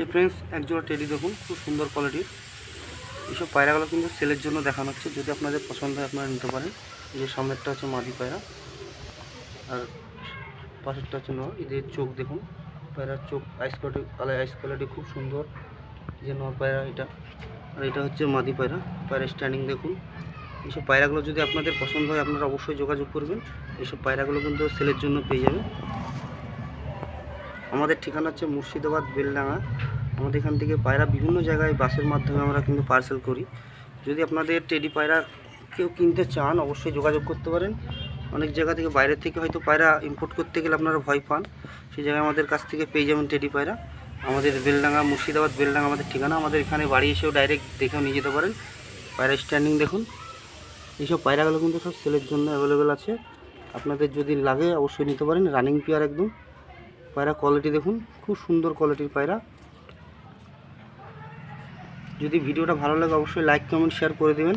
এই ফ্রেন্ডস একজোড়া টেডি দেখুন, খুব সুন্দর কোয়ালিটির এইসব পায়রাগুলো কিন্তু সেলের জন্য দেখানো হচ্ছে, যদি আপনাদের পছন্দ হয় আপনারা নিতে পারেন। যে সামনেরটা হচ্ছে মাদি পায়রা, আর পাশেরটা হচ্ছে নর। এদের চোখ দেখুন, পায়রার চোখ eyes quality colour eyes quality খুব সুন্দর। যে নর পায়রা এটা, আর এটা হচ্ছে মাদি পায়রা। পায়রা স্ট্যান্ডিং দেখুন। এইসব পায়রাগুলো যদি আপনাদের পছন্দ হয়, আপনারা অবশ্যই যোগাযোগ করবেন। এইসব পায়রাগুলো কিন্তু সেলের জন্য পেয়ে যাবেন। আমাদের ঠিকানা হচ্ছে মুর্শিদাবাদ বেলডাঙ্গা। আমাদের এখান থেকে পায়রা বিভিন্ন জায়গায় বাসের মাধ্যমে আমরা কিন্তু পার্সেল করি। যদি আপনাদের টেডি পায়রা কেউ কিনতে চান, অবশ্যই যোগাযোগ করতে পারেন। অনেক জায়গা থেকে বাইরের থেকে হয়তো পায়রা ইম্পোর্ট করতে গেলে আপনারা ভয় পান। সেই জায়গায় আমাদের কাছ থেকে পেয়ে যাবেন টেডি পায়রা। আমাদের বেলডাঙ্গা, মুর্শিদাবাদ বেলডাঙ্গা আমাদের ঠিকানা। আমাদের এখানে বাড়ি এসেও ডাইরেক্ট দেখেও নিয়ে যেতে পারেন। পায়রা স্ট্যান্ডিং দেখুন। এইসব পায়রাগুলো কিন্তু সব সেলের জন্য অ্যাভেলেবেল আছে। আপনাদের যদি লাগে অবশ্যই নিতে পারেন। রানিং পেয়ার একদম। পায়রা কোয়ালিটি দেখুন, খুব সুন্দর কোয়ালিটির পায়রা। যদি ভিডিওটা ভালো লাগে, অবশ্যই লাইক কমেন্ট শেয়ার করে দেবেন।